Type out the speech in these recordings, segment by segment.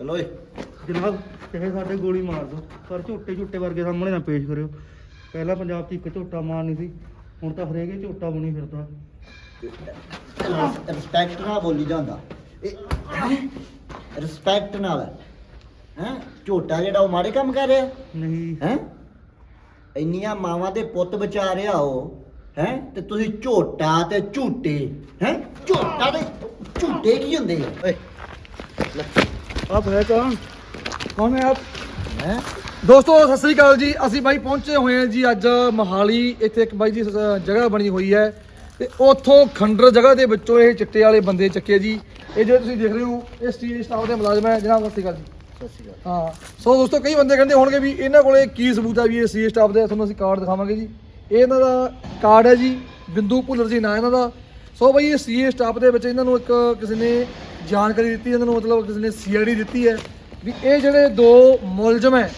ਚਲੋ ਓਏ। ਜਨਾਬ ਚਾਹੇ ਸਾਡੇ ਗੋਲੀ ਮਾਰ ਦਿਓ ਪਰ ਝੋਟੇ ਝੋਟੇ ਵਰਗੇ ਸਾਹਮਣੇ ਨਾ ਪੇਸ਼ ਕਰਿਓ। ਪਹਿਲਾਂ ਪੰਜਾਬ 'ਚ ਇੱਕ ਝੋਟਾ ਮਾਰਨੀ ਸੀ ਹੁਣ ਤਾਂ ਹਰੇਕ ਹੀ ਝੋਟਾ ਬਣੀ ਫਿਰਦਾ। ਰਿਸਪੈਕਟ ਨਾਲ ਬੋਲੀ ਜਾਂਦਾ। ਰਿਸਪੈਕਟ ਨਾਲ। ਹੈ? ਝੋਟਾ ਜਿਹੜਾ ਉਹ ਮਾੜੇ ਕੰਮ ਕਰ ਰਿਹਾ? ਨਹੀਂ। ਹੈ? ਇੰਨੀਆਂ ਮਾਵਾਂ ਦੇ ਪੁੱਤ ਬਚਾ ਰਿਹਾ ਉਹ। ਹੈ? ਤੇ ਤੁਸੀਂ ਝੋਟਾ ਤੇ ਝੂਟੇ ਹੈ? ਝੋਟਾ ਤੇ ਝੂਟੇ ਕੀ ਹੁੰਦੇ ਆ? ਓਏ। ਆਪ ਹੈ ਕੌਣ? ਕੌਣ ਹੈ ਆਪ? ਹੈ? ਦੋਸਤੋ ਸਤਿ ਸ੍ਰੀ ਅਕਾਲ ਜੀ। ਅਸੀਂ ਬਾਈ ਪਹੁੰਚੇ ਹੋਏ ਹਾਂ ਜੀ ਅੱਜ ਮਹਾਲੀ। ਇੱਥੇ ਇੱਕ ਬਾਈ ਜੀ ਸ- ਜਗ੍ਹਾ ਬਣੀ ਹੋਈ ਹੈ। ਤੇ ਉੱਥੋਂ ਖੰਡਰ ਜਗ੍ਹਾ ਦੇ ਵਿੱਚੋਂ ਇਹ ਚਿੱਟੇ ਵਾਲੇ ਬੰਦੇ ਚੱਕੇ ਜੀ। ਇਹ ਜਿਹੜੇ ਤੁਸੀਂ ਦੇਖ ਰਹੇ ਹੋ ਇਹ ਸਟੇਜ ਸਟਾਫ ਦੇ ਮੁਲਾਜ਼ਮ ਹੈ। ਜਨਾਬ ਸਤਿ ਸ੍ਰੀ ਅਕਾਲ ਜੀ। ਸਤਿ ਸ਼੍ਰੀ ਅਕਾਲ। ਹਾਂ। ਸੋ ਦੋਸਤੋ ਕਈ ਬੰਦੇ ਕਹਿੰਦੇ ਹੋਣਗੇ ਵੀ ਇਹਨਾਂ ਕੋਲੇ ਕੀ ਸਬੂਤ ਹੈ ਵੀ ਇਹ ਸੀ ਸਟਾਫ ਦੇ? ਤੁਹਾਨੂੰ ਅਸੀਂ ਕਾਰਡ ਦਿਖਾਵਾਂਗੇ ਜੀ। ਇਹ ਇਹਨਾਂ ਦਾ ਕਾਰਡ ਹੈ ਜੀ। ਬਿੰਦੂ ਭੁੱਲਰ ਜੀ ਨਾਂ ਇਹਨਾਂ ਦਾ। ਸੋ ਬਈ ਇਹ ਸੀਏ ਸਟਾਫ ਦੇ ਵਿੱਚ ਇਹਨਾਂ ਨੂੰ ਇੱਕ ਕਿਸੇ ਨੇ ਜਾਣਕਾਰੀ ਦਿੱਤੀ, ਇਹਨਾਂ ਨੂੰ ਮਤਲਬ ਕਿਸੇ ਨੇ ਸੀਆਈਡੀ ਦਿੱਤੀ ਹੈ ਵੀ ਇਹ ਜਿਹੜੇ ਦੋ ਮੁਲਜ਼ਮ ਹੈ,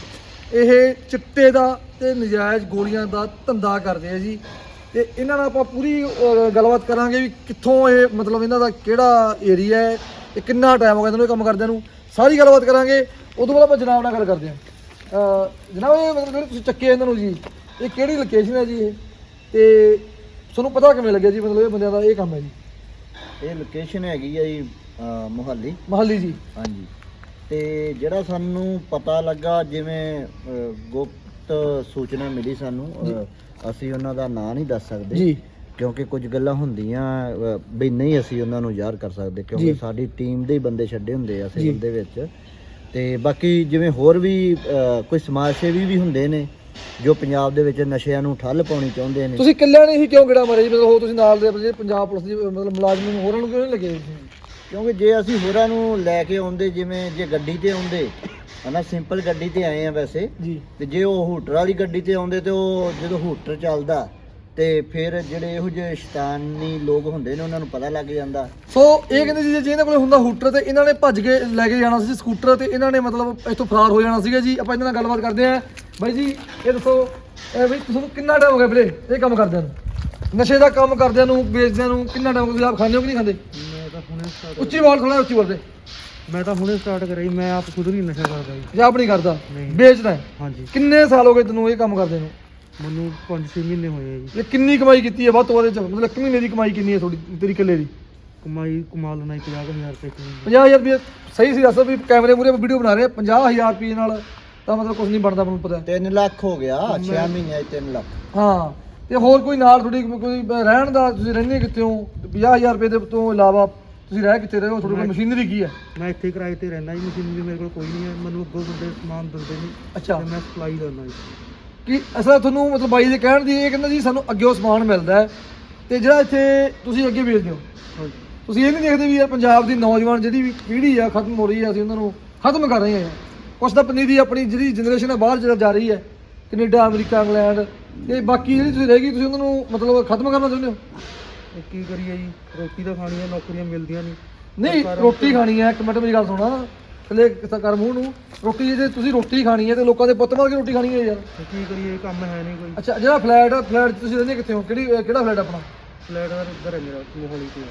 ਇਹ ਚਿੱਟੇ ਦਾ ਤੇ ਨਜਾਇਜ਼ ਗੋਲੀਆਂ ਦਾ ਧੰਦਾ ਕਰਦੇ ਆ ਜੀ। ਤੇ ਇਹਨਾਂ ਨਾਲ ਆਪਾਂ ਪੂਰੀ ਗੱਲਬਾਤ ਕਰਾਂਗੇ ਵੀ ਕਿੱਥੋਂ ਇਹ ਮਤਲਬ ਇਹਨਾਂ ਦਾ ਕਿਹੜਾ ਏਰੀਆ ਹੈ ਤੇ ਕਿੰਨਾ ਟਾਈਮ ਹੋ ਗਿਆ ਇਹਨਾਂ ਨੂੰ ਇਹ ਕੰਮ ਕਰਦਿਆਂ ਨੂੰ। ਸਾਰੀ ਗੱਲਬਾਤ ਕਰਾਂਗੇ, ਉਦੋਂ ਬਾਅਦ ਆਪਾਂ ਜਨਾਬ ਨਾਲ ਗੱਲ ਕਰਦੇ ਹਾਂ। ਜਨਾਬ, ਇਹ ਮਤਲਬ ਜਿਹੜੇ ਤੁਸੀਂ ਚੱਕੇ ਇਹਨਾਂ ਨੂੰ ਜੀ, ਇਹ ਕਿਹੜੀ ਲੋਕੇਸ਼ਨ ਹੈ ਜੀ ਇਹ? ਤੇ ਤੁਹਾਨੂੰ ਪਤਾ ਕਿਵੇਂ ਲੱਗਿਆ ਜੀ, ਮਤਲਬ ਇਹ ਬੰਦਿਆਂ ਦਾ ਇਹ ਕੰਮ ਹੈ ਜੀ? ਇਹ ਲੋਕੇਸ਼ਨ ਹੈਗੀ ਆ ਜੀ ਅਹ, ਮੁਹੱਲੀ। ਮਹੱਲੀ ਜੀ। ਹਾਂਜੀ। ਤੇ ਜਿਹੜਾ ਸਾਨੂੰ ਪਤਾ ਲੱਗਾ ਜਿਵੇਂ ਅਹ, ਗੁਪਤ ਸੂਚਨਾ ਮਿਲੀ ਸਾਨੂੰ ਅਹ, ਅਸੀਂ ਉਹਨਾਂ ਦਾ ਨਾਂ ਨਹੀਂ ਦੱਸ ਸਕਦੇ। ਜੀ। ਕਿਉਂਕਿ ਕੁਝ ਗੱਲਾਂ ਹੁੰਦੀਆਂ ਅਹ, ਵੀ ਨਹੀਂ ਅਸੀਂ ਉਹਨਾਂ ਨੂੰ ਜ਼ਾਹਰ ਕਰ ਸਕਦੇ ਕਿਉਂਕਿ ਜੀ। ਸਾਡੀ ਟੀਮ ਦੇ ਹੀ ਬੰਦੇ ਛੱਡੇ ਹੁੰਦੇ ਆ ਜੀ। ਸਿਵਲ ਦੇ ਵਿੱਚ। ਤੇ ਬਾਕੀ ਜਿਵੇਂ ਹੋਰ ਵੀ ਅਹ, ਕੋਈ ਸਮਾਜ ਸੇਵੀ ਵੀ ਹੁੰਦੇ ਨੇ ਜੋ ਪੰਜਾਬ ਦੇ ਵਿੱਚ ਨਸ਼ਿਆਂ ਨੂੰ ਠੱਲ ਪਾਉਣੀ ਚਾਹੁੰਦੇ ਨੇ। ਤੁਸੀਂ ਇਕੱਲਿਆਂ ਨੇ ਹੀ ਕਿਉਂ ਗੇੜਾ ਮਾਰਿਆ ਜੀ? ਮਤਲਬ ਉਹ ਤੁਸੀਂ ਨਾਲ ਦੇ ਜਿਹੜੇ ਪੰਜਾਬ ਪੁਲਿਸ ਦੀ ਮਤਲਬ ਮੁਲਾਜ਼ਮ ਨੂੰ ਹੋਰਾਂ ਨੂੰ ਕਿਉਂ ਨਹੀਂ ਲੱਗੇ ਜੀ? ਕਿਉਂਕਿ ਜੇ ਅਸੀਂ ਹੋਰਾਂ ਨੂੰ ਲੈ ਕੇ ਆਉਂਦੇ ਜਿਵੇਂ ਜੇ ਗੱਡੀ ਤੇ ਆਉਂਦੇ ਹਨਾ ਸਿੰਪਲ ਗੱਡੀ ਤੇ ਆਏ ਆ ਵੈਸੇ ਜੀ। ਤੇ ਜੇ ਉਹ ਹੂਟਰ ਵਾਲੀ ਗੱਡੀ ਤੇ ਆਉਂਦੇ ਤੇ ਉਹ ਜਦੋਂ ਹੂਟਰ ਚੱਲਦਾ ਤੇ ਫਿਰ ਜਿਹੜੇ ਇਹੋ ਜਿਹੇ ਸ਼ੈਤਾਨੀ ਲੋਕ ਹੁੰਦੇ ਨੇ ਉਹਨਾਂ ਨੂੰ ਪਤਾ ਲੱਗ ਜਾਂਦਾ। ਸੋ ਇਹ ਕਹਿੰਦੇ ਸੀ ਜੇ ਇਹਨਾਂ ਕੋਲੇ ਹੁੰਦਾ ਹੂਟਰ ਤੇ ਇਹਨਾਂ ਨੇ ਭੱਜ ਕੇ ਲੈ ਕੇ ਜਾਣਾ ਸੀ ਸਕੂਟਰ ਤੇ ਇਹਨਾਂ ਨੇ ਮਤਲਬ ਇੱਥੋਂ ਫਰਾਰ ਹੋ ਜਾਣਾ ਸੀਗਾ ਜੀ। ਆਪਾਂ ਇਹਨਾਂ ਨਾਲ ਗੱਲਬਾਤ ਕਰਦੇ ਆਂ ਬਾਈ ਜੀ ਇਹ ਦੱਸੋ ਇਹ ਵੀ ਤੁਹਾਨੂੰ ਕਿੰਨਾ ਟਾਈਮ ਹੋ ਗਿਆ ਵੀਰੇ ਇਹ ਕੰਮ ਕਰਦਿਆਂ ਨੂੰ? ਨਸ਼ੇ ਦਾ ਕੰਮ ਕਰਦਿਆਂ ਨੂੰ ਵੇਚਦਿਆਂ ਨੂੰ ਕਿੰਨਾ ਟਾਈਮ ਤੁਸੀਂ ਆਪ ਖਾਂਦੇ ਹੋ ਕਿ ਨਹੀਂ ਖਾਂਦੇ? ਮੈਂ ਤਾਂ ਹੁਣੇ ਸਟਾਰਟ ਉੱਚੀ ਬੋਲ ਥੋੜਾ ਉੱਚੀ ਬੋਲਦੇ ਮੈਂ ਤਾਂ ਹੁਣੇ ਸਟਾਰਟ ਕਰਿਆ ਜੀ ਮੈਂ ਆਪ ਖੁਦ ਨਹੀਂ ਨਸ਼ਾ ਕਰਦਾ ਜੀ। ਜਾਂ ਆਪ ਨਹੀਂ ਕਰਦਾ। ਵੇਚਦਾ ਹੈ। ਹਾਂਜੀ। ਕਿੰਨੇ ਸਾਲ ਹੋ ਗਏ ਤੈਨੂੰ ਇਹ ਕੰਮ ਕਰਦੇ ਨੂੰ? ਮੈਨੂੰ 5-6 ਮਹੀਨੇ ਹੋਏ ਆ ਜੀ। ਇਹ ਕਿੰਨੀ ਕਮਾਈ ਕੀਤੀ ਹੈ ਵੱਧ ਤੋਂ ਵੱਧ ਇਹ 'ਚ? ਮਤਲਬ ਇੱਕ ਮਹੀਨੇ ਦੀ ਕਮਾਈ ਕਿੰਨੀ ਹੈ ਤੁਹਾਡੀ ਤੇਰੀ ਕਿੱਲੇ ਦੀ? ਕਮਾਈ ਕਮਾ ਲੈਣਾ 50000 ਰੁਪਏ ਦੀ 50000 ਰੁਪਏ ਸਹੀ ਸੀ ਦੱਸੋ ਵੀ ਕੈਮਰੇ ਮੂਰੇ ਵੀਡੀਓ ਬਣਾ ਰਹੇ ਆ, 50000 ਰੁਪਏ ਨਾਲ ਤਾਂ ਮਤਲਬ ਕੁਝ ਨਹੀਂ ਬਣਦਾ ਮੈਨੂੰ ਪਤਾ। 3 ਲੱਖ ਹੋ ਗਿਆ 6 ਮਹੀਨਿਆਂ 'ਚ 3 ਲੱਖ। ਹਾਂ ਤੇ ਹੋਰ ਕੋਈ ਨਾਲ ਤੁਹਾਡੀ ਕੋਈ ਰਹਿਣ ਦਾ ਤੁਸੀਂ ਰਹਿੰਦੇ ਕਿੱਥੇ ਹੋ? 50000 ਰੁਪਏ ਦੇ ਤੋਂ ਇਲਾਵਾ ਤੁਸੀਂ ਰਹਿ ਕਿੱਥੇ ਰਹੇ ਹੋ? ਤੁਹਾਡੇ ਕੋਲ ਮਸ਼ੀਨਰੀ ਕੀ ਹੈ? ਮੈਂ ਇੱਥੇ ਕਿਰਾਏ ਤੇ ਰਹਿਣਾ ਜੀ ਮਸ਼ੀਨ ਵੀ ਮੇਰੇ ਕੋਲ ਕੋਈ ਨਹੀਂ ਹੈ ਮੈਨੂੰ ਅੱਗੋਂ ਬੰਦੇ ਸਮਾਨ ਦਿੰਦੇ ਨੇ ਅੱਛਾ। ਤੇ ਮੈਂ ਸਪਲਾਈ ਕਰਨਾ ਜੀ। ਕਿ ਅਸਲ ਤੁਹਾਨੂੰ ਮਤਲਬ ਬਾਈ ਦੇ ਕਹਿਣ ਦੀ ਇਹ ਕਹਿੰਦਾ ਜੀ ਸਾਨੂੰ ਅੱਗੇ ਸਮਾਨ ਮਿਲਦਾ ਹੈ। ਤੇ ਜਿਹੜਾ ਇੱਥੇ ਤੁਸੀਂ ਅੱਗੇ ਵੇਚਦੇ ਹੋ। ਤੁਸੀਂ ਇਹ ਨਹੀਂ ਦੇਖਦੇ ਵੀ ਯਾਰ ਪੰਜਾਬ ਦੀ ਨੌਜਵਾਨ ਜਿਹੜੀ ਵੀ ਪੀੜ੍ਹੀ ਆ ਖਤਮ ਹੋ ਰਹੀ ਹੈ ਅਸੀਂ ਉਹਨਾਂ ਨੂੰ ਖਤਮ ਕਰ ਰਹੇ ਹਾਂ। ਕੁਛ ਤਾਂ ਪਨੀਰੀ ਆਪਣੀ ਜਿਹੜੀ ਜਨਰੇਸ਼ਨ ਹੈ ਬਾਹਰ ਜਿਹੜਾ ਜਾ ਰਹੀ ਹੈ। ਕੈਨੇਡਾ ਅਮਰੀਕਾ ਇੰਗਲੈਂਡ ਤੇ ਬਾਕੀ ਜਿਹੜੀ ਤੁਸੀਂ ਰਹਿ ਗਈ ਤੁਸੀਂ ਉਹਨਾਂ ਨੂੰ ਮਤਲਬ ਖਤਮ ਕਰਨਾ ਚਾਹੁੰਦੇ ਹੋ? ਇਹ ਕੀ ਕਰੀਏ ਜੀ? ਰੋਟੀ ਤਾਂ ਖਾਣੀ ਹੈ ਨੌਕਰੀਆਂ ਮਿਲਦੀਆਂ ਨਹੀਂ। ਨਹੀਂ ਰੋਟੀ ਖਾਣੀ ਹੈ। ਇੱਕ ਮਿੰਟ ਮੇਰੀ ਗੱਲ ਸੁਣਾ ਥੱਲੇ ਕਰ ਮੂੰਹ ਨੂੰ? ਰੋਟੀ ਜੇ ਤੁਸੀਂ ਰੋਟੀ ਖਾਣੀ ਹੈ ਤੇ ਲੋਕਾਂ ਦੇ ਪੁੱਤ ਮਾਰ ਕੇ ਰੋਟੀ ਖਾਣੀ ਹੈ ਯਾਰ। ਕੀ ਕਰੀਏ ਕੰਮ ਹੈ ਨਹੀਂ ਕੋਈ। ਅੱਛਾ ਜਿਹੜਾ ਫਲੈਟ ਆ ਫਲੈਟ ਤੁਸੀਂ ਰਹਿੰਦੇ ਕਿੱਥੇ ਹੋ? ਕਿਹੜੀ ਕਿਹੜਾ ਫਲੈਟ ਆਪਣਾ? ਫਲੈਟ ਦਾ ਇੱਧਰ ਹੈ ਮੇਰਾ ਮੋਹਾਲੀ ਤੇ।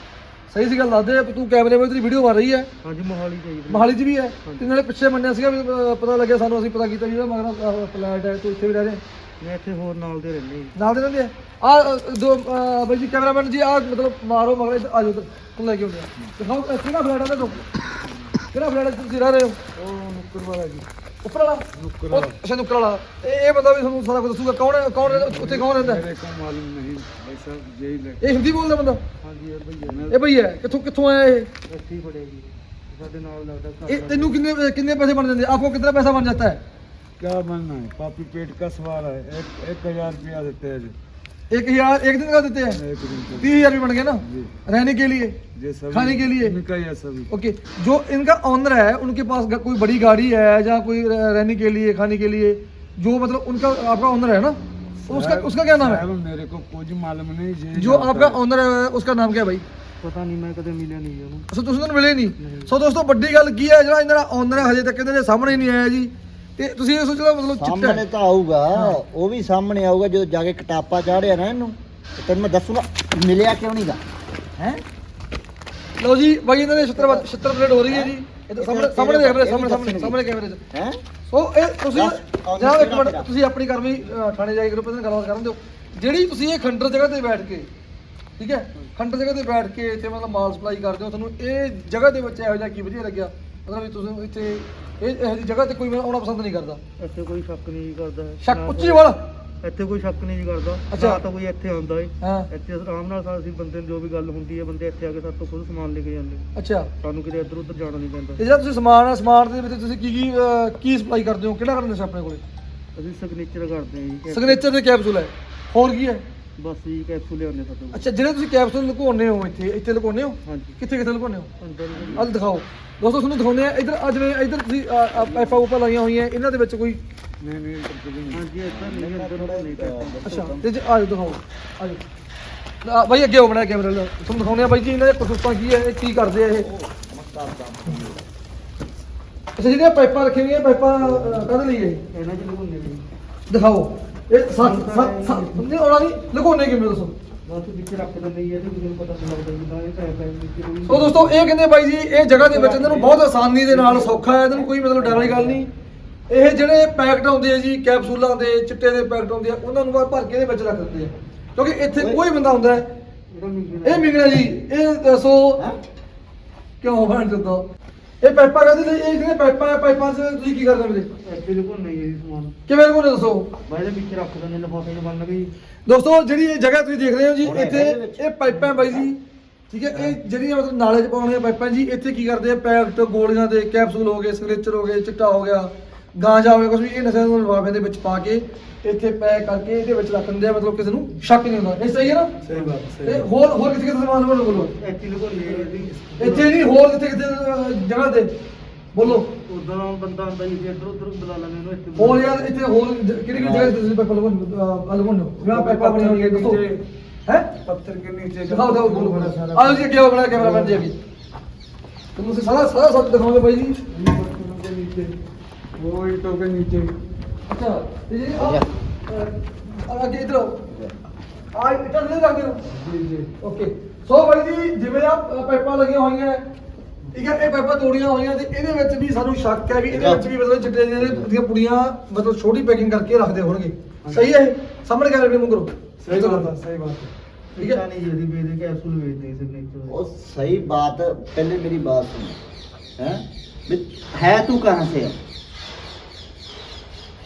ਸਹੀ ਸੀ ਗੱਲ ਦੱਸਦੇ ਆ, ਤੂੰ ਕੈਮਰੇ ਵਿੱਚ ਤੇਰੀ ਵੀਡੀਓ ਬਣ ਰਹੀ ਹੈ। ਹਾਂਜੀ ਮੋਹਾਲੀ ਤੇ ਜੀ ਮਹਾਲੀ 'ਚ ਵੀ ਹੈ? ਤੇ ਨਾਲੇ ਪਿੱਛੇ ਮੰਨਿਆ ਸੀਗਾ ਵੀ ਅਹ, ਪਤਾ ਲੱਗਿਆ ਸਾਨੂੰ ਅਸੀਂ ਪਤਾ ਕੀਤਾ ਵੀ ਇਹਦਾ ਮਗਰ ਫਲੈਟ ਹੈ ਤੂੰ ਇੱਥੇ ਵੀ ਰਹਿ ਰਿਹਾ। ਮੈਂ ਇੱਥੇ ਹੋਰ ਨਾਲ ਦੇ ਰਹਿੰਦੇ ਨਾਲ ਦੇ ਰਹਿੰਦੇ ਆ? ਆ ਦੋ ਅਹ, ਬਾਈ ਜੀ ਕੈਮਰਾਮੈਨ ਜੀ ਆ ਮਤਲਬ ਮਾਰੋ ਮਗਰ ਇੱਧਰ ਆ ਜਾਓ ਇੱਧਰ ਤੂੰ ਲੈ ਕੇ ਆਉਂਦੇ ਆ। ਦਿਖਾਓ ਕਿਹੜਾ ਫਲੈਟ ਹੈ ਤੇ ਕਿਹੜਾ ਫਲੈਟ ਤੁਸੀਂ ਰਹਿ ਰਹੇ ਹੋ ਉਹ ਨੁੱਕਰ ਵਾਲਾ ਜੀ ਉੱਪਰ ਵਾਲਾ ਨੁੱਕਰ ਵਾਲਾ ਅੱਛਾ ਨੁੱਕਰ ਵਾਲਾ ਇਹ ਇਹ ਬੰਦਾ ਵੀ ਤੁਹਾਨੂੰ ਸਾਰਾ ਕੁਝ ਦੱਸੂਗਾ ਕੌਣ ਹੈ ਕੌਣ ਰਹਿੰਦਾ ਉੱਥੇ ਕੌਣ ਰਹਿੰਦਾ ਹੈ? को मालूम नहीं भाई साहब यही ले ਇਹ ਹਿੰਦੀ ਬੋਲਦਾ ਬੰਦਾ हाँ जी यार भैया ਇਹ ਭਈ ਹੈ ਕਿੱਥੋਂ ਕਿੱਥੋਂ ਆਇਆ ਇਹ ਇੱਥੇ ਹੀ ਪੜੇਗੀ ਸਾਡੇ ਨਾਲ ਲੱਗਦਾ ਇਹ ਤੈਨੂੰ ਕਿੰਨੇ ਕਿੰਨੇ ਪੈਸੇ ਬਣ ਜਾਂਦੇ आपको कितना पैसा बन जाता है क्या बनना है पापी पेट का सवाल है एक एक हजार रुपया देते हैं एक हजार एक दिन का देते हैं एक दिन के तीस हजार भी बन गए ना जी रहने के लिए ये सब खाने के लिए इनका ही है सभी ओके जो इनका ऑनर है उनके पास ग- कोई बड़ी गाड़ी है या कोई रह- रहने के लिए खाने के लिए जो मतलब उनका आपका ऑनर है ना तो उसका उसका क्या नाम है साहब, मेरे को कुछ मालूम नहीं ये जो आपका ऑनर है उसका नाम क्या है भाई ਪਤਾ ਨਹੀਂ ਮੈਂ ਕਦੇ ਮਿਲਿਆ ਨਹੀਂ ਉਹਨੂੰ ਸੋ ਤੁਸੀਂ ਉਹਨੂੰ ਮਿਲੇ ਨਹੀਂ ਸੋ ਦੋਸਤੋ ਵੱਡੀ ਗੱਲ ਕੀ ਹੈ ਜਿਹੜਾ ਇਹਨਾਂ ਦਾ ਔਨਰ ਹੈ ਹਜੇ ਤੱਕ ਇਹਨਾਂ ਦੇ ਸਾਹਮਣੇ ਨਹੀਂ ਆਇਆ ਜੀ ਤੇ ਤੁਸੀਂ ਇਹ ਸੋਚੋ ਮਤਲਬ ਚਿੱਟਾ ਸਾਹਮਣੇ ਤਾਂ ਆਊਗਾ ਉਹ ਵੀ ਸਾਹਮਣੇ ਆਊਗਾ ਜਦੋਂ ਜਾ ਕੇ ਕਟਾਪਾ ਚਾੜਿਆ ਨਾ ਇਹਨੂੰ ਤੇ ਤੈਨੂੰ ਮੈਂ ਦੱਸੂਗਾ ਮਿਲਿਆ ਕਿਉਂ ਨਹੀਂਗਾ ਹੈ? ਲਓ ਜੀ ਬਾਈ ਇਹਨਾਂ ਦੇ 76 76 ਪਲੇਟ ਹੋ ਰਹੀ ਹੈ ਜੀ। ਇੱਧਰ ਸਾਹਮਣੇ ਸਾਹਮਣੇ ਦੇਖ ਰਹੇ ਸਾਹਮਣੇ ਸਾਹਮਣੇ ਸਾਹਮਣੇ ਕੈਮਰੇ 'ਚ। ਹੈ? ਸੋ ਇਹ ਤੁਸੀਂ ਦੱਸ, ਜਨਾਬ ਇੱਕ ਮਿੰਟ? ਤੁਸੀਂ ਆਪਣੀ ਕਾਰਵਾਈ ਅ, ਥਾਣੇ ਜਾ ਕੇ ਕਰੋ ਪਹਿਲਾਂ ਗੱਲਬਾਤ ਕਰਨ ਦਿਓ। ਜਿਹੜੀ ਤੁਸੀਂ ਇਹ ਖੰਡਰ ਜਗ੍ਹਾ ਤੇ ਬੈਠ ਕੇ ਠੀਕ ਹੈ? ਖੰਡਰ ਜਗ੍ਹਾ ਤੇ ਬੈਠ ਕੇ ਇੱਥੇ ਮਤਲਬ ਮਾਲ ਸਪਲਾਈ ਕਰਦੇ ਹੋ ਤੁਹਾਨੂੰ ਇਹ ਜਗ੍ਹਾ ਦੇ ਵਿੱਚ ਇਹੋ ਜਿਹਾ ਕੀ ਵਧੀਆ ਲੱਗਿਆ? ਮਤਲਬ ਵੀ ਤੁਸੀਂ ਇੱਥੇ ਇਹ ਇਹੋ ਜਿਹੀ ਜਗ੍ਹਾ ਤੇ ਕੋਈ ਆਉਣਾ ਪਸੰਦ ਨਹੀਂ ਕਰਦਾ। ਇੱਥੇ ਕੋਈ ਸ਼ੱਕ ਨਹੀਂ ਜੀ ਕਰਦਾ। ਸ਼ੱਕ ਨਾ ਉੱਚੀ ਕੋਈ- ਵਾਲਾ। ਇੱਥੇ ਕੋਈ ਸ਼ੱਕ ਨਹੀਂ ਜੀ ਕਰਦਾ। ਅੱਛਾ। ਨਾ ਤਾਂ ਕੋਈ ਇੱਥੇ ਆਉਂਦਾ ਏ। ਹਾਂ। ਇੱਥੇ ਆਰਾਮ ਨਾਲ ਸਾ- ਅਸੀਂ ਬੰਦੇ ਨੂੰ ਜੋ ਵੀ ਗੱਲ ਹੁੰਦੀ ਹੈ ਬੰਦੇ ਇੱਥੇ ਆ ਕੇ ਸਾਡੇ ਤੋਂ ਖੁਦ ਸਮਾਨ ਲੈ ਕੇ ਜਾਂਦੇ ਅੱਛਾ। ਸਾਨੂੰ ਕਿਤੇ ਇੱਧਰ ਉੱਧਰ ਜਾਣਾ ਨਹੀਂ ਪੈਂਦਾ। ਤੇ ਜਿਹੜਾ ਤੁਸੀਂ ਸਮਾਨ ਹੈ ਸਮਾਨ ਦੇ ਵਿੱਚ ਤੁਸੀਂ ਕੀ ਕੀ ਅ, ਕੀ ਸਪਲਾਈ ਕਰਦੇ ਹੋ? ਕਿਹੜਾ ਕਰਦੇ ਹੋ ਆਪਣੇ ਕੋਲੇ? ਅਸੀਂ ਸਿਗਨੇਚਰ ਕਰਦੇ ਹਾਂ ਜੀ। ਸਿਗਨੇਚਰ ਦੇ ਕੈਪਸੂਲ ਹੈ। ਹੋਰ ਕੀ ਹੈ? ਬਸ ਜੀ ਕੈਪਸੂਲ ਲਿਆਉਂਦੇ ਸਾਡੇ ਕੋਲ। ਅੱਛਾ ਜਿਹੜੇ ਤੁਸੀਂ ਕੈਪਸੂਲ ਲੁਕਾਉਂਦੇ ਹੋ ਇੱਥੇ ਇੱਥੇ ਲੁਕਾਉਂਦੇ ਹੋ? ਹਾਂਜੀ। ਕਿੱਥੇ ਕਿੱਥੇ ਲੁਕਾਉਂਦੇ ਹੋ? ਅੰਦਰ ਹੀ- ਅੱਜ ਦਿਖਾਓ। ਦੋਸਤੋ ਤੁਹਾਨੂੰ ਦਿਖਾਉਂਦੇ ਆ ਇਧਰ ਅੱਜ ਜਿਵੇਂ ਇਧਰ ਤੁਸੀਂ ਐਫ ਆਊ ਲਾਈਆਂ ਹੋਈਆਂ ਇਹਨਾਂ ਦੇ ਵਿੱਚ ਕੋਈ ਹਾਂਜੀ ਇੱਧਰ ਨਹੀਂ ਅੰਦਰ ਉੱਧਰ ਨਹੀਂ ਪੈਂਦਾ। ਅੱਛਾ ਤੇ ਜੀ ਆਜੋ ਦਿਖਾਓ। ਆਜੋ ਆ ਬਾਈ ਅੱਗੇ ਹੋ ਬਣਾ ਕੈਮਰਾ ਲੈ ਤੁਹਾਨੂੰ ਦਿਖਾਉਂਦੇ ਆ ਬਾਈ ਜੀ ਇਹਨਾਂ ਦੇ ਕਰਤੂਤਾਂ ਕੀ ਹੈ ਇਹ ਕੀ ਕਰਦੇ ਆ ਇਹ? ਅੱਛਾ ਜਿਹੜੀਆਂ ਪਾਈਪਾਂ ਰੱਖੀਆਂ ਹੋਈਆਂ ਪਾਈਪਾਂ ਅਹ, ਕਾਹਦੇ ਲਈ ਹੈ ਇਹਨਾਂ ਚ ਲਗਾਉਂਦੇ ਜੀ। ਦਿਖਾਓ। ਇਹ ਸੱਤ ਸੱਤ ਸੱਤ। ਨਹੀਂ ਉਹਨਾਂ ਦੀ ਲੁਕਾਉਣੇ ਕਿਵੇਂ ਦੱਸੋ? ਬਸ ਵਿੱਚ ਰੱਖ ਦਿੰਦੇ ਜੀ ਇਹਦੇ ਕਿਸੇ ਨੂੰ ਪਤਾ ਨਹੀਂ ਲੱਗਦਾ ਜਿੱਦਾਂ ਇਹ ਪੈਪ ਹੈ ਵਿੱਚ ਕੋਈ ਸੋ ਦੋਸਤੋ ਇਹ ਕਹਿੰਦੇ ਬਾਈ ਜੀ ਇਹ ਜਗ੍ਹਾ ਦੇ ਵਿੱਚ ਇਹਨਾਂ ਨੂੰ ਬਹੁਤ ਆਸਾਨੀ ਦੇ ਨਾਲ ਸੌਖਾ ਹੈ ਇਹਨਾਂ ਨੂੰ ਕੋਈ ਮਤਲਬ ਡਰ ਵਾਲੀ ਗੱਲ ਨਹੀਂ। ਇਹ ਜਿਹੜੇ ਪੈਕਟ ਆਉਂਦੇ ਆ ਜੀ ਕੈਪਸੂਲਾਂ ਦੇ ਚਿੱਟੇ ਦੇ ਪੈਕਟ ਆਉਂਦੇ ਆ ਉਹਨਾਂ ਨੂੰ ਬਾਹਰ ਭਰ ਕੇ ਇਹਦੇ ਵਿੱਚ ਰੱਖ ਦਿੰਦੇ ਆ। ਕਿਉਂਕਿ ਇੱਥੇ ਕੋਈ ਬੰਦਾ ਹੁੰਦਾ ਹੈ। ਇਹ ਮਿੰਗਣਾ ਜੀ ਇਹ ਦੱਸੋ? ਕਿਉਂ ਬਣ ਦਿੰਦਾ ਇਹ ਪਾਈਪਾਂ ਕਹਿੰਦੇ ਨੇ ਇਹ ਜਿਹੜੇ ਪਾਈਪਾਂ ਪਾਈਪਾਂ 'ਚ ਤੁਸੀਂ ਕੀ ਕਰਦੇ ਵੀਰੇ? ਇੱਥੇ ਲਗਾਉਂਦੇ ਜੀ ਸਮਾਨ। ਕਿਵੇਂ ਲਗਾਉਂਦੇ ਦੱਸੋ? ਬਾਈ ਦੇ ਵਿੱਚ ਰੱਖ ਦਿੰਦੇ ਲਿਫਾਫੇ 'ਚ ਬੰਨ ਕੇ ਜੀ। ਦੋਸਤੋ ਜਿਹੜੀ ਇਹ ਜਗ੍ਹਾ ਤੁਸੀਂ ਦੇਖ ਰਹੇ ਹੋ ਜੀ ਇੱਥੇ ਇਹ ਪਾਈਪਾਂ ਬਾਈ ਜੀ ਠੀਕ ਹੈ ਇਹ ਜਿਹੜੀਆਂ ਮਤਲਬ ਨਾਲੇ 'ਚ ਪਾਉਣੀਆਂ ਪਾਈਪਾਂ ਜੀ ਇੱਥੇ ਕੀ ਕਰਦੇ ਆ? ਪੈਕਟ ਗੋਲੀਆਂ ਦੇ ਕੈਪਸੂਲ ਹੋ ਗਏ ਸਿਗਨੇਚਰ ਹੋ ਗਏ ਚਿੱਟਾ ਹੋ ਗਿਆ। ਗਾਂਜਾ ਹੋਵੇ ਕੁਝ ਵੀ ਇਹ ਨਸ਼ਾ ਨੂੰ ਲਿਫਾਫੇ ਦੇ ਵਿੱਚ ਪਾ ਕੇ ਇੱਥੇ ਪੈਕ ਕਰਕੇ ਇਹਦੇ ਵਿੱਚ ਰੱਖ ਦਿੰਦੇ ਆ ਮਤਲਬ ਕਿਸੇ ਨੂੰ ਸ਼ੱਕ ਨਹੀਂ ਹੁੰਦਾ। ਇਹ ਸਹੀ ਹੈ ਨਾ? ਸਹੀ ਬਾਤ ਸਹੀ ਤੇ ਹੋਰ ਹੋਰ ਕਿੱਥੇ ਕਿੱਥੇ ਸਮਾਨ ਬੋਲੋ। ਬੋਲੋ ਐਕਚੁਅਲੀ ਇੱਥੇ ਨਹੀਂ ਹੋਰ ਕਿੱਥੇ ਕਿੱਥੇ ਜਗ੍ਹਾ ਤੇ। ਬੋਲੋ। ਉਦੋਂ ਬੰਦਾ ਆਂਦਾ ਜੀ ਇੱਧਰ ਉੱਧਰ ਬੁਲਾ ਲੈਂਦੇ ਉਹਨੂੰ ਇੱਥੇ ਹੋਰ ਯਾਰ ਇੱਥੇ ਹੋਰ ਕਿਹੜੀ ਕਿਹੜੀ ਜਗ੍ਹਾ ਤੇ ਤੁਸੀਂ ਪੈਪਲ ਬੋਲੋ ਅਲਗੋਨੋ ਗ੍ਰਾਮ ਪੈਪਲ ਬੋਲੋ ਦੱਸੋ। ਹੈ? ਪੱਥਰ ਕੇ ਨੀਚੇ? ਦਿਖਾਓ ਦਿਖਾਓ ਬੋਲੋ। ਆਓ ਜੀ ਅੱਗੇ ਆਓ ਬਣਾ ਕੈਮਰਾਮੈਨ ਅਭੀ ਤੁਹਾਨੂੰ ਸਾਰਾ ਸਾਰਾ ਸਭ ਦਿਖਾਉਂਗੇ ਬਾਈ ਜੀ। ਨੀਚੇ? वो ईंटों के नीचे ਅੱਛਾ ਤੇ ਜੀ ਆ ਅਹ, ਅੱਗੇ ਇਧਰ ਆਓ ਆ ਇੱਟਾਂ ਦੇ ਲੱਗੇ ਹੋ जी जी ਓਕੇ ਸੋ ਬਾਈ ਜੀ ਜਿਵੇਂ ਆ ਅ, ਪਾਈਪਾਂ ਲੱਗੀਆਂ ਹੋਈਆਂ ਠੀਕ ਹੈ ਇਹ ਪਾਈਪਾਂ ਤੋੜੀਆਂ ਹੋਈਆਂ ਤੇ ਇਹਦੇ ਵਿੱਚ ਵੀ ਸਾਨੂੰ ਸ਼ੱਕ ਹੈ ਵੀ ਇਹਦੇ ਵਿੱਚ ਵੀ ਮਤਲਬ ਚਿੱਟੇ ਦੀਆਂ ਦੀਆਂ ਪੁੜੀਆਂ ਮਤਲਬ ਛੋਟੀ ਪੈਕਿੰਗ ਕਰਕੇ ਰੱਖਦੇ ਹੋਣਗੇ ਸਹੀ ਹੈ ਇਹ? ਸਾਹਮਣੇ ਕੈਮਰੇ ਨੂੰ ਕਰੋ सही बात है सही बात है ठीक है। पता नहीं यदि मेरे कैप्सूल भेजते हैं सिग्नेचर वो सही बात पहले मेरी बात सुनो हैं भी है तू कहाँ से है हैं?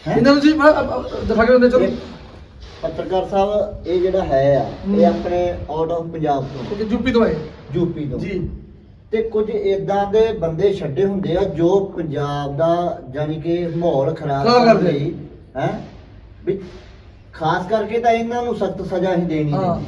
ਇਹਨਾਂ ਨੂੰ ਜੀ ਦਿਖਾ ਕੇ ਦਿੰਦੇ ਚਲੋ। ਪੱਤਰਕਾਰ ਸਾਹਿਬ ਇਹ ਜਿਹੜਾ ਹੈ ਆ। ਇਹ ਆਪਣੇ ਆਊਟ ਆਫ ਪੰਜਾਬ ਤੋਂ। ਓਕੇ ਯੂਪੀ ਤੋਂ ਆਏ। ਯੂਪੀ ਤੋਂ। ਜੀ। ਤੇ ਕੁਝ ਇਦਾਂ ਦੇ ਬੰਦੇ ਛੱਡੇ ਹੁੰਦੇ ਆ ਜੋ ਪੰਜਾਬ ਦਾ ਜਾਨੀ ਕਿ ਮਾਹੌਲ ਖਰਾਬ ਕਰਦੇ। ਲਈ ਹੈ? ਵੀ ਖਾਸ ਕਰਕੇ ਤਾਂ ਇਹਨਾਂ ਨੂੰ ਸਖਤ ਸਜ਼ਾ ਹੀ ਦੇਣੀ ਹਾਂ।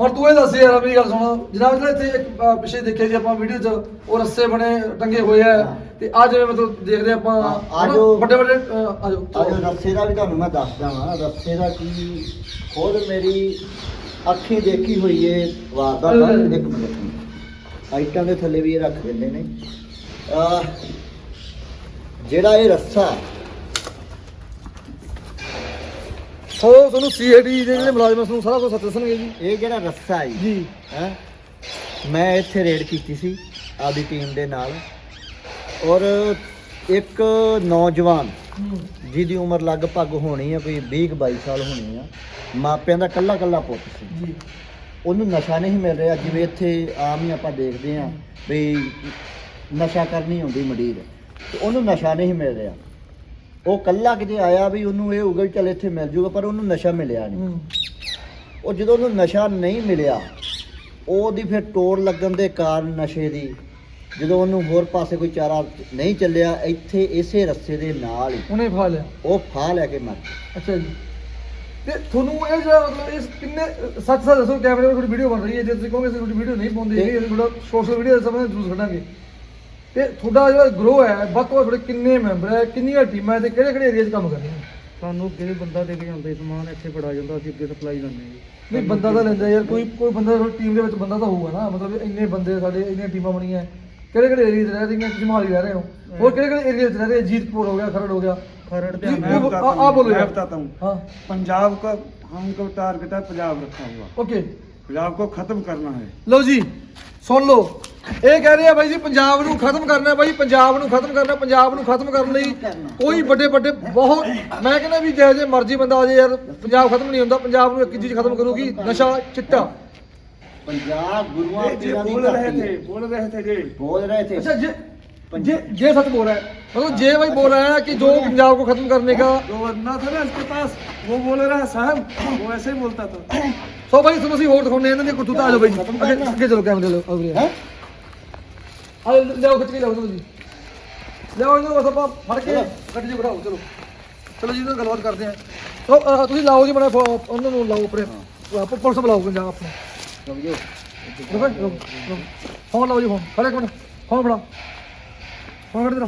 ਹੁਣ ਤੂੰ ਇਹ ਦੱਸ ਯਾਰ ਮੇਰੀ ਗੱਲ ਸੁਣ। ਜਨਾਬ ਜਿਹੜਾ ਇੱਥੇ ਇੱਕ ਅ, ਪਿੱਛੇ ਦੇਖਿਆ ਸੀ ਆਪਾਂ ਵੀਡੀਓ 'ਚ ਉਹ ਰੱਸੇ ਬਣੇ ਟੰਗੇ ਹੋਏ ਆ। ਤੇ ਅੱਜ ਜਿਵੇਂ ਮਤਲਬ ਦੇਖਦੇ ਆਪਾਂ ਹਾਂ, ਉਹ- ਵੱਡੇ ਵੱਡੇ ਆਜੋ ਅੱਜ ਰੱਸੇ ਦਾ ਵੀ ਤੁਹਾਨੂੰ ਮੈਂ ਦੱਸਦਾ ਵਾਂ ਰੱਸੇ ਦਾ ਕੀ ਖੁਦ ਮੇਰੀ ਅੱਖੀਂ ਦੇਖੀ ਹੋਈ ਏ ਵਾਰਦਾਤ ਆ। ਇੱਕ ਮਿੰਟ ਆਈਟਾਂ ਦੇ ਥੱਲੇ ਵੀ ਇਹ ਰੱਖ ਦਿੰਦੇ ਨੇ। ਅਹ ਜਿਹੜਾ ਇਹ ਰੱਸਾ ਸੋ ਤੁਹਾਨੂੰ ਸੀਏਡੀ ਦੇ ਜਿਹੜੇ ਮੁਲਾਜ਼ਮ ਨੂੰ ਸਾਰਾ ਕੁਝ ਸੱਚ ਦੱਸਣਗੇ ਜੀ। ਇਹ ਜਿਹੜਾ ਰੱਸਾ ਹੈ ਜੀ। ਹੈਂ ਮੈਂ ਇੱਥੇ ਰੇਡ ਕੀਤੀ ਸੀ ਆਪਦੀ ਟੀਮ ਦੇ ਨਾਲ। ਔਰ ਇੱਕ ਨੌਜਵਾਨ ਜਿਹਦੀ ਉਮਰ ਲਗਭਗ ਹੋਣੀ ਆ ਕੋਈ 20 22 ਸਾਲ ਹੋਣੀ ਆ ਮਾਪਿਆਂ ਦਾ ਕੱਲਾ ਕੱਲਾ ਪੁੱਤ ਸੀ। ਜੀ। ਉਹਨੂੰ ਨਸ਼ਾ ਨਹੀਂ ਮਿਲ ਰਿਹਾ ਜਿਵੇਂ ਇੱਥੇ ਆਮ ਹੀ ਆਪਾਂ ਦੇਖਦੇ ਹਾਂ ਵੀ ਨਸ਼ਾ ਕਰਨੀ ਹੁੰਦੀ ਮਡੀਰ। ਤੇ ਉਹਨੂੰ ਨਸ਼ਾ ਨਹੀਂ ਮਿਲ ਰਿਹਾ। ਉਹ ਕੱਲਾ ਕਿਤੇ ਆਇਆ ਵੀ ਉਹਨੂੰ ਇਹ ਵੀ ਚੱਲ ਇੱਥੇ ਮਿਲ ਜੂਗਾ ਪਰ ਉਹਨੂੰ ਨਸ਼ਾ ਮਿਲਿਆ ਨਹੀਂ। ਉਹ ਜਦੋਂ ਉਹਨੂੰ ਨਸ਼ਾ ਨਹੀਂ ਮਿਲਿਆ ਉਹਦੀ ਫਿਰ ਤੋੜ ਲੱਗਣ ਦੇ ਕਾਰਨ ਨਸ਼ੇ ਦੀ ਜਦੋਂ ਉਹਨੂੰ ਹੋਰ ਪਾਸੇ ਕੋਈ ਚਾਰਾ ਨਹੀਂ ਚੱਲਿਆ ਇੱਥੇ ਇਸੇ ਰਸਤੇ ਦੇ ਨਾਲ ਹੀ ਉਹਨੇ ਫਾ ਲਿਆ। ਉਹ ਫਾਹ ਲੈ ਕੇ ਮਰ ਗਿਆ। ਅੱਛਾ ਜੀ। ਤੇ ਤੁਹਾਨੂੰ ਇਹ ਜਿਹੜਾ ਮਤਲਬ ਇਸ ਕਿੰਨੇ ਸੱਚ ਸੱਚ ਦੱਸੋ ਕੈਮਰੇ 'ਤੇ ਤੁਹਾਡੀ ਵੀਡੀਓ ਬਣ ਰਹੀ ਹੈ। ਜੇ ਤੁਸੀਂ ਕਹੋਗੇ ਅਸੀਂ ਤੁਹਾਡੀ ਵੀਡੀਓ ਨਹੀਂ ਪਾਉਂਦੇ ਅਸੀਂ ਤੁਹਾਡਾ ਸੋਸ਼ਲ ਮੀਡੀਆ ਦੇ ਸਾਹਮਣੇ ਜ਼ਰੂਰ ਛੱਡਾਂਗੇ। ਤੇ ਤੁਹਾਡਾ ਜਿਹੜਾ ਗਰੋ ਹੈ ਵੱਧ ਤੋਂ ਵੱਧ ਤੁਹਾਡੇ ਕਿੰਨੇ ਮੈਂਬਰ ਹੈ ਕਿੰਨੀਆਂ ਟੀਮਾਂ ਤੇ ਕਿਹੜੇ ਕਿਹੜੇ ਏਰੀਆ 'ਚ ਕੰਮ ਕਰ ਰਹੀਆਂ ਸਾਨੂੰ ਅੱਗੇ ਵੀ ਬੰਦਾ ਦੇ ਕੇ ਜਾਂਦਾ ਸੀ ਸਮਾਨ ਇੱਥੇ ਫੜਾ ਜਾਂਦਾ ਅਸੀਂ ਅੱਗੇ ਸਪਲਾਈ ਦਿੰਦੇ ਹਾਂ ਜੀ ਨਹੀਂ ਬੰਦਾ ਤਾਂ ਲੈਂਦਾ ਯਾਰ ਕੋਈ ਕੋਈ ਬੰਦਾ ਟੀਮ ਦੇ ਵਿੱਚ ਬੰਦਾ ਤਾਂ ਹੋਊਗਾ ਨਾ ਮਤਲਬ ਇੰਨੇ ਬੰਦੇ ਸਾਡੇ ਇੰਨੀਆਂ ਟੀਮਾਂ ਬਣੀਆਂ ਕਿਹੜੇ ਕਿਹੜੇ ਏਰੀਆ 'ਚ ਰਹਿ ਰਹੀਆਂ ਤੁਸੀਂ ਮੋਹਾਲੀ ਰਹਿ ਰਹੇ ਹੋ ਹੋਰ ਕਿਹੜੇ ਕਿਹੜੇ ਏਰੀਆ 'ਚ ਰਹਿ ਰਹੇ ਜੀਤਪੁਰ ਹੋ ਗਿਆ ਖਰੜ ਹੋ ਗਿਆ खरड़ पे जी, हमें- वो- बताता आ- हूँ, आप बोलो मैं यार। बताता हूँ हाँ पंजाब का हमको टारगेट है पंजाब रखा हुआ ओके पंजाब को खत्म करना है ਲਓ ਜੀ ਸੁਣ ਲਓ ਇਹ ਕਹਿ ਰਹੇ ਆ ਬਾਈ ਜੀ ਪੰਜਾਬ ਨੂੰ ਖਤਮ ਕਰਨਾ ਬਾਈ ਪੰਜਾਬ ਨੂੰ ਖਤਮ ਕਰਨਾ ਪੰਜਾਬ ਨੂੰ ਖਤਮ ਕਰਨ ਲਈ ਕੋਈ ਵੱਡੇ ਵੱਡੇ ਬਹੁਤ ਮੈਂ ਕਹਿੰਦਾ ਵੀ ਜਿਹੋ ਜਿਹੇ ਮਰਜ਼ੀ ਬੰਦਾ ਆ ਜੇ ਯਾਰ ਪੰਜਾਬ ਖਤਮ ਨਹੀਂ ਹੁੰਦਾ ਪੰਜਾਬ ਨੂੰ ਇੱਕ ਚੀਜ਼ ਖਤਮ ਕਰੂਗੀ ਨਸ਼ਾ ਚਿੱਟਾ ਪੰਜਾਬ ਗੁਰੂਆਂ ये ਪੀਰਾਂ ਦੀ बोल रहे ਧਰਤੀ थे ਹੈ। बोल रहे थे जी ਬੋਲ ਰਹੇ थे अच्छा जे जे जे सच बोल रहा है मतलब जे भाई बोल रहा है कि जो पंजाब को खत्म करने का जो बंदा था ना इसके पास वो बोल रहा है साहब वो ऐसे ही बोलता था ਸੋ ਭਾਈ ਤੁਹਾਨੂੰ ਅਸੀਂ ਹੋਰ ਦਿਖਾਉਂਦੇ ਇਹਨਾਂ ਦੀ ਕਰਤੂਤਾਂ ਆ ਜਾਓ ਬਾਈ ਜੀ ਅੱਗੇ ਅੱਗੇ ਚਲੋ ਕੈਮਰੇ ਲਓ ਅਗਲੇ ਹੈ ਆ ਲਿਆਓ ਖਿੱਚ ਕੇ ਲਿਆਓ ਤੁਸੀਂ ਲਿਆਓ ਇਹਨੂੰ ਬਸ ਆਪਾਂ ਫੜ ਕੇ। ਗੱਡੀ 'ਚ ਬਿਠਾਓ ਚਲੋ। ਚਲੋ ਜੀ ਇਹਨਾਂ ਨਾਲ ਗੱਲਬਾਤ ਕਰਦੇ ਆ ਸੋ ਅਹ, ਤੁਸੀਂ ਲਾਓ ਜੀ ਬਣਾ ਉਹਨਾਂ ਨੂੰ ਲਾਓ ਆਪਣੇ। ਆਪ ਪੁਲਿਸ ਬੁਲਾਓ ਪੰਜਾਬ ਆਪਣਾ। ਸਮਝੋ ਦੇਖੋ ਜੀ, ਰੁਕੋ, ਰੁਕੋ। ਫੋਨ ਲਾਓ ਜੀ ਫੋਨ। ਫੜ ਇੱਕ ਮਿੰਟ। ਫੋਨ ਫੜਾ। ਫੋਨ ਫੜ ਦੇ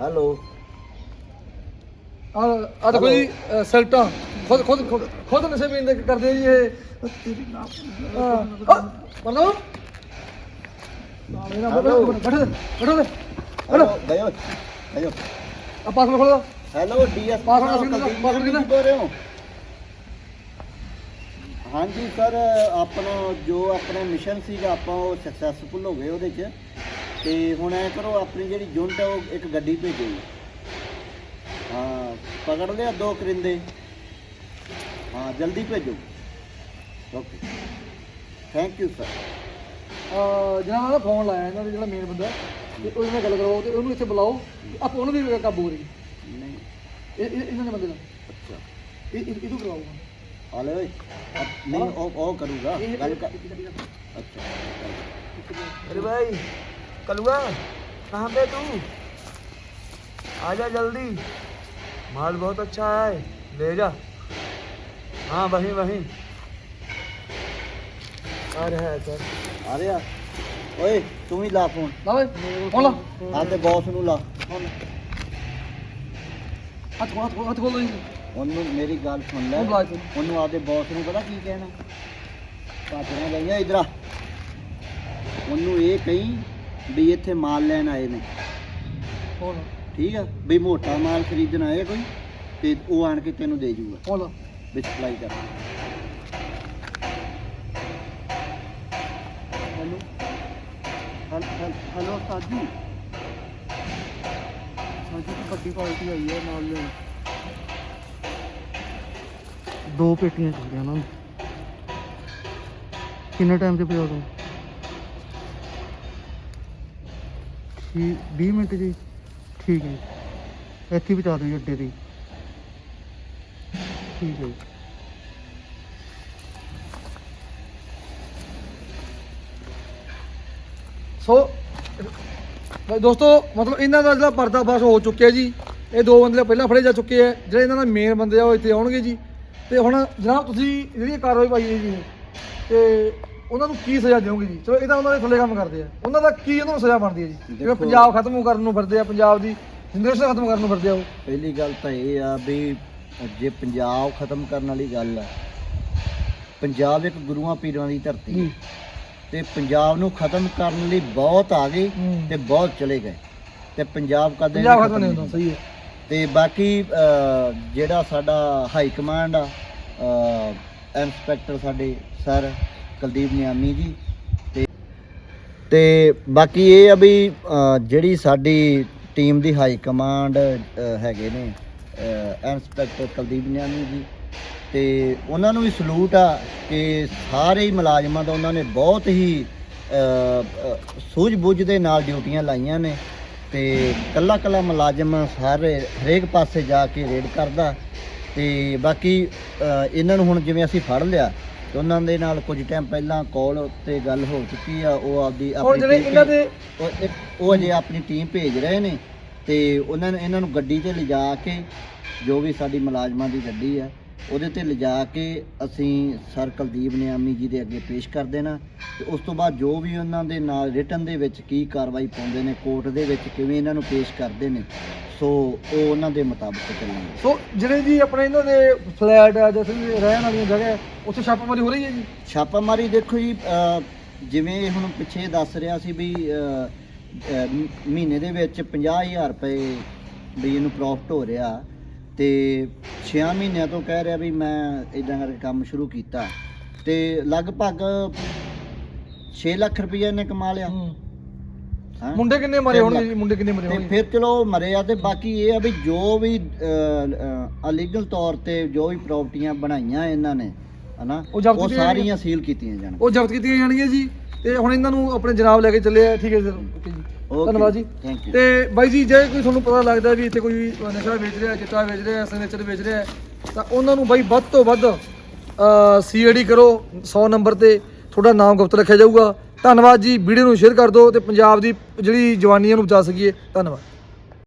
ਹੈਲੋ। ਆ ਆ ਦੇਖੋ ਜੀ ਅਹ, ਸੈਲਟਾਂ। ਖੁਦ ਖੁਦ ਖੁਦ- ਖੁਦ ਨਸ਼ੇ ਪੀਂਦੇ ਕਰਦੇ ਜੀ ਇਹ। ਹਾਂ। ਬੋਲੋ ਮੇਰਾ ਬੋਲੋ ਬੈਠੋ ਬੈਠੋ ਹੈਲੋ ਗਇਓ ਗਇਓ ਆ ਪਾਸਵਰਡ ਖੋਲੋ। Hello DS password? ਪਾਸਵਰਡ ਕਿਹਦਾ? ਬੋਲ ਰਹੇ ਹੋ? ਹਾਂਜੀ ਸਰ ਆਪਣਾ ਜੋ ਆਪਣਾ ਮਿਸ਼ਨ ਸੀਗਾ ਆਪਾਂ ਉਹ ਸਕਸੈਸਫੁਲ ਹੋ ਗਏ ਉਹਦੇ 'ਚ। ਤੇ ਹੁਣ ਐ ਕਰੋ ਆਪਣੀ ਜਿਹੜੀ ਯੂਨਿਟ ਉਹ ਇੱਕ ਗੱਡੀ ਭੇਜੋ। ਹਾਂ ਪਕੜ ਲਿਆ ਦੋ ਕਰਿੰਦੇ। ਹਾਂ ਜਲਦੀ ਭੇਜੋ ਓਕੇ ਥੈਂਕ ਯੂ ਸਰ ਆ ਜਨਾਬ ਦਾ ਫੋਨ ਲਾਇਆ ਇਹਨਾਂ ਦਾ ਜਿਹੜਾ ਮੇਨ ਬੰਦਾ ਤੇ ਉਹਦੇ ਨਾਲ ਗੱਲ ਕਰੋ ਤੇ ਉਹਨੂੰ ਇੱਥੇ ਬੁਲਾਓ ਆਪਾਂ ਉਹਨੂੰ ਵੀ ਕਾਬੂ ਕਰੀਏ ਨਹੀਂ ਇਹ ਇਹ- ਇਹਨਾਂ ਦੇ ਬੰਦੇ ਨਾਲ ਅੱਛਾ ਇਹ ਇਹ ਇਹਨੂੰ ਕਰਵਾਓ ਹਾਲੇ ਓਏ ਅਬ ਨਹੀਂ ਉਹ ਉਹ ਕਰੂਗਾ ਇਹ ਗੱਲ ਕਰ ਇਹ- ਅੱਛਾ अरे भाई कलुआ कहाँ पे तू आजा जल्दी माल बहुत अच्छा है ले जा हाँ वहीं वहीं आ रहा है सर ਆ ਰਿਹਾ ਓਏ ਤੂੰ ਵੀ ਲਾ ਫੋਨ ਲਾ ਓਏ ਫੋਨ ਲਾ ਆ ਤੇ ਬੌਸ ਨੂੰ ਲਾ ਹੱਥ ਖੋਲ ਹੱਥ ਖੋਲ- ਹੱਥ ਖੋਲ ਜੀ ਉਹਨੂੰ ਮੇਰੀ ਗੱਲ ਸੁਣ ਲੈ ਉਹ ਬੁਲਾ ਤੂੰ। ਉਹਨੂੰ ਆਪਦੇ ਬੌਸ ਨੂੰ ਪਤਾ ਕੀ ਕਹਿਣਾ ਪਾਤਰਾ ਗਈਆਂ ਇਧਰ ਆ ਉਹਨੂੰ ਇਹ ਕਹੀਂ ਵੀ ਇੱਥੇ ਮਾਲ ਲੈਣ ਆਏ ਨੇ ਫੋਨ ਲਾ ਠੀਕ ਆ ਵੀ ਮੋਟਾ ਮਾਲ ਖਰੀਦਣ ਆਏ ਕੋਈ ਤੇ ਉਹ ਆਣ ਕੇ ਤੈਨੂੰ ਦੇ ਜੂਗਾ ਫੋਨ ਲਾ ਵੀ ਸਪਲਾਈ ਕਰ ਹੈਲੋ ਹੈਲੋ ਸਾਜੂ ਸਾਜੂ ਦੀ ਵੱਡੀ ਪਾਰਟੀ ਆਈ ਹੈ ਨਾਲ ਲੈਣ ਦੋ ਪੇਟੀਆਂ ਚਾਹੀਦੀਆਂ ਉਹਨਾਂ ਨੂੰ ਕਿੰਨੇ ਟਾਈਮ 'ਚ ਪਹੁੰਚਾ ਦੋ ਠੀਕ 20 ਮਿੰਟ ਜੀ ਠੀਕ ਹੈ ਜੀ। ਇੱਥੇ ਹੀ ਪਹੁੰਚਾ ਦਿਓ ਜੀ ਅੱਡੇ ਤੇ ਹੀ। ਠੀਕ ਹੈ ਸੋ ਭਾਈ ਦੋਸਤੋ ਮਤਲਬ ਇਹਨਾਂ ਦਾ ਜਿਹੜਾ ਪਰਦਾਫਾਸ਼ ਹੋ ਚੁੱਕਿਆ ਜੀ ਇਹ ਦੋ ਬੰਦੇ ਪਹਿਲਾਂ ਫੜੇ ਜਾ ਚੁੱਕੇ ਆ ਜਿਹੜੇ ਇਹਨਾਂ ਦਾ ਮੇਨ ਬੰਦੇ ਆ ਉਹ ਇੱਥੇ ਆਉਣਗੇ ਜੀ। ਤੇ ਹੁਣ ਜਨਾਬ ਤੁਸੀਂ ਜਿਹੜੀ ਕਾਰਵਾਈ ਪਾਈ ਹੈ ਜੀ ਤੇ ਉਹਨਾਂ ਨੂੰ ਕੀ ਸਜ਼ਾ ਦਿਓਗੇ ਜੀ? ਚਲੋ ਇਹ ਤਾਂ ਉਹਨਾਂ ਦੇ ਥੱਲੇ ਕੰਮ ਕਰਦੇ ਆ। ਉਹਨਾਂ ਦਾ ਕੀ ਉਹਨਾਂ ਨੂੰ ਸਜ਼ਾ ਬਣਦੀ ਹੈ ਜੀ? ਜਿਵੇਂ ਪੰਜਾਬ ਖਤਮ ਕਰਨ ਨੂੰ ਫਿਰਦੇ ਆ ਪੰਜਾਬ ਦੀ ਜਨਰੇਸ਼ਨ ਖਤਮ ਕਰਨ ਨੂੰ ਫਿਰਦੇ ਆ ਉਹ। ਪਹਿਲੀ ਗੱਲ ਤਾਂ ਇਹ ਆ ਵੀ ਜੇ ਪੰਜਾਬ ਖਤਮ ਕਰਨ ਵਾਲੀ ਗੱਲ ਆ ਪੰਜਾਬ ਇੱਕ ਗੁਰੂਆਂ ਪੀਰਾਂ ਦੀ ਧਰਤੀ ਹੈ। ਤੇ ਪੰਜਾਬ ਨੂੰ ਖਤਮ ਕਰਨ ਲਈ ਬਹੁਤ ਆ ਗਏ ਹੂੰ। ਤੇ ਬਹੁਤ ਚਲੇ ਗਏ। ਤੇ ਪੰਜਾਬ ਕਦੇ ਪੰਜਾਬ ਨਹੀਂ ਖਤਮ ਨਹੀਂ ਹੁੰਦਾ ਸਹੀ ਹੈ। ਤੇ ਬਾਕੀ ਜਿਹੜਾ ਸਾਡਾ ਹਾਈ ਕਮਾਂਡ ਆ ਇੰਸਪੈਕਟਰ ਸਾਡੇ ਸਰ ਕੁਲਦੀਪ ਨਿਆਮੀ ਜੀ ਤੇ ਤੇ ਬਾਕੀ ਇਹ ਆ ਵੀ ਜਿਹੜੀ ਸਾਡੀ ਟੀਮ ਦੀ ਹਾਈ ਕਮਾਂਡ ਹੈਗੇ ਨੇ ਇੰਸਪੈਕਟਰ ਕੁਲਦੀਪ ਨਿਆਮੀ ਜੀ। ਤੇ ਉਹਨਾਂ ਨੂੰ ਵੀ ਸਲੂਟ ਆ ਕਿ ਸਾਰੇ ਹੀ ਮੁਲਾਜ਼ਮਾਂ ਦਾ ਉਹਨਾਂ ਨੇ ਬਹੁਤ ਹੀ ਸੂਝ-ਬੁੱਝ ਦੇ ਨਾਲ ਡਿਊਟੀਆਂ ਲਾਈਆਂ ਨੇ। ਤੇ ਕੱਲਾ ਕੱਲਾ ਮੁਲਾਜ਼ਮ ਸਾਰੇ ਹਰੇਕ ਪਾਸੇ ਜਾ ਕੇ ਰੇਡ ਕਰਦਾ। ਤੇ ਬਾਕੀ ਇਹਨਾਂ ਨੂੰ ਹੁਣ ਜਿਵੇਂ ਅਸੀਂ ਫੜ ਲਿਆ ਤੇ ਉਹਨਾਂ ਦੇ ਨਾਲ ਕੁਝ ਟਾਈਮ ਪਹਿਲਾਂ ਕਾਲ ਉੱਤੇ ਗੱਲ ਹੋ ਚੁੱਕੀ ਆ। ਉਹ ਆਪਦੀ ਹੁਣ ਜਿਹੜੇ ਇਹਨਾਂ ਦੇ ਉਹ ਅਜੇ ਆਪਣੀ ਟੀਮ ਭੇਜ ਰਹੇ ਨੇ। ਤੇ ਉਹਨਾਂ ਨੇ ਇਹਨਾਂ ਨੂੰ ਗੱਡੀ ਤੇ ਲਿਜਾ ਕੇ ਜੋ ਵੀ ਸਾਡੀ ਮੁਲਾਜ਼ਮਾਂ ਦੀ ਗੱਡੀ ਆ ਉਹਦੇ ਤੇ ਲਿਜਾ ਕੇ ਅਸੀਂ ਸਰ ਕੁਲਦੀਪ ਨਿਆਮੀ ਜੀ ਦੇ ਅੱਗੇ ਪੇਸ਼ ਕਰ ਦੇਣਾ। ਤੇ ਉਸ ਤੋਂ ਬਾਅਦ ਜੋ ਵੀ ਉਹਨਾਂ ਦੇ ਨਾਲ ਰਿਟਨ ਦੇ ਵਿੱਚ ਕੀ ਕਾਰਵਾਈ ਪਾਉਂਦੇ ਨੇ ਕੋਰਟ ਦੇ ਵਿੱਚ ਕਿਵੇਂ ਇਹਨਾਂ ਨੂੰ ਪੇਸ਼ ਕਰਦੇ ਨੇ ਸੋ ਉਹ ਉਹਨਾਂ ਦੇ ਮੁਤਾਬਕ ਚੱਲਾਂਗੇ। ਸੋ ਜਿਹੜੇ ਜੀ ਆਪਣੇ ਇਹਨਾਂ ਦੇ ਫਲੈਟ ਆ ਜਿਵੇਂ ਵੀ ਰਹਿਣ ਵਾਲੀਆਂ ਜਗ੍ਹਾ ਉੱਥੇ ਛਾਪਾਮਾਰੀ ਹੋ ਰਹੀ ਹੈ ਜੀ? ਛਾਪਾਮਾਰੀ ਦੇਖੋ ਜੀ ਜਿਵੇਂ ਹੁਣ ਪਿੱਛੇ ਦੱਸ ਰਿਹਾ ਸੀ ਵੀ ਮਹੀਨੇ ਦੇ ਵਿੱਚ 50000 ਰੁਪਏ ਵੀ ਇਹਨੂੰ ਪ੍ਰੋਫਿਟ ਹੋ ਰਿਹਾ ਤੇ 6 ਮਹੀਨਿਆਂ ਤੋਂ ਕਹਿ ਰਿਹਾ ਵੀ ਮੈਂ ਇਦਾਂ ਕਰਕੇ ਕੰਮ ਸ਼ੁਰੂ ਕੀਤਾ ਤੇ ਲਗਭਗ 6 ਲੱਖ ਰੁਪਏ ਇਹਨੇ ਕਮਾ ਲਿਆ। ਹੂੰ। ਮੁੰਡੇ ਕਿੰਨੇ ਮਰੇ ਤਿੰਨ ਹੋਣਗੇ ਲੱਖ। ਜੀ? ਮੁੰਡੇ ਕਿੰਨੇ ਮਰੇ ਤੇ ਹੋਣਗੇ? ਫਿਰ ਚਲੋ ਮਰੇ ਆ ਤੇ ਬਾਕੀ ਇਹ ਆ ਵੀ ਜੋ ਵੀ ਅਲੀਗਲ ਤੌਰ ਤੇ ਜੋ ਵੀ ਪ੍ਰਾਪਰਟੀਆਂ ਬਣਾਈਆਂ ਇਹਨਾਂ ਨੇ ਹਨਾ ਉਹ ਜ਼ਬਤ ਉਹ ਕੀਤੀਆਂ ਸਾਰੀਆਂ ਸੀਲ ਕੀਤੀਆਂ ਜਾਣ ਉਹ ਜ਼ਬਤ ਕੀਤੀਆਂ ਜਾਣਗੀਆਂ ਜੀ? ਤੇ ਹੁਣ ਇਹਨਾਂ ਨੂੰ ਆਪਣੇ ਜਨਾਬ ਲੈ ਕੇ ਚੱਲੇ ਆ ਠੀਕ ਹੈ ਸਰ ਓਕੇ ਜੀ। ਧੰਨਵਾਦ ਜੀ। you. ਤੇ ਬਾਈ ਜੀ ਜੇ ਕੋਈ ਤੁਹਾਨੂੰ ਪਤਾ ਲੱਗਦਾ ਵੀ ਇੱਥੇ ਕੋਈ ਨਸ਼ਾ ਵੇਚ ਰਿਹਾ ਚਿੱਟਾ ਵੇਚ ਰਿਹਾ ਸਿਗਨੇਚਰ ਵੇਚ ਰਿਹਾ ਤਾਂ ਉਹਨਾਂ ਨੂੰ ਬਾਈ ਵੱਧ ਤੋਂ ਵੱਧ ਸੀਆਈਡੀ ਕਰੋ 100 ਨੰਬਰ ਤੇ ਤੁਹਾਡਾ ਨਾਮ ਗੁਪਤ ਰੱਖਿਆ ਜਾਊਗਾ। ਧੰਨਵਾਦ ਜੀ ਵੀਡੀਓ ਨੂੰ ਸ਼ੇਅਰ ਕਰ ਦਿਓ ਤੇ ਪੰਜਾਬ ਦੀ ਜਿਹੜੀ ਜਵਾਨੀਆਂ ਨੂੰ ਬਚਾ ਸਕੀਏ। ਧੰਨਵਾਦ।